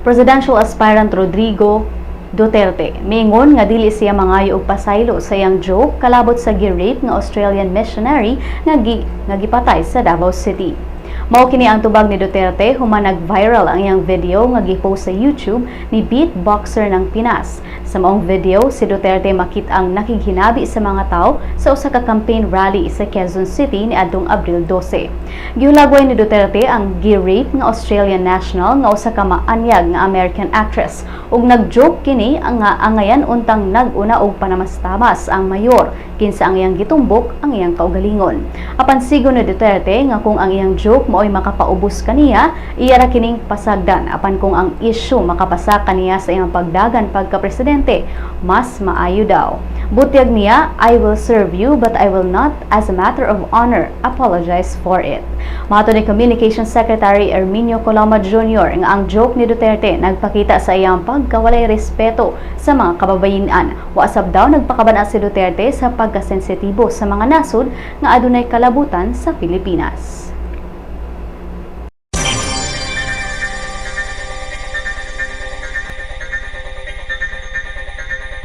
presidential aspirant Rodrigo Duterte. Mingon nga dili siya mangayo og pasaylo sa iyang joke kalabot sa gi-rape nga Australian missionary nga gi nga gipatay sa Davao City. Mao kini ang tubag ni Duterte human nag-viral ang iyang video nga gipost sa YouTube ni beatboxer ng Pinas. Sa maong video, si Duterte makit ang nakighinabi sa mga tao sa usa ka campaign rally sa Quezon City ni adtong Abril 12. Gihulagway ni Duterte ang gi-rape nga Australian national nga usa ka maanyag nga American actress ug nag-joke kini ang nga angayan untang nag-una og panamastamas ang mayor kinsa ang iyang gitumbok ang iyang kaugalingon. Apan sigo ni Duterte nga kung ang iyang joke mao'y makapaubos kaniya, iya ra kining pasagdan apan kung ang issue makapasa kaniya sa iyang pagdagan pagka-presidente, mas maayo daw. Butyag niya, I will serve you but I will not as a matter of honor apologize for it. Mato ni Communications Secretary Erminio Coloma Jr. nga ang joke ni Duterte nagpakita sa iyang pagkawalay respeto sa mga kababayinan. Wasab daw nagpakabana si Duterte sa pagkasensitibo sa mga nasod nga adunay kalabutan sa Pilipinas.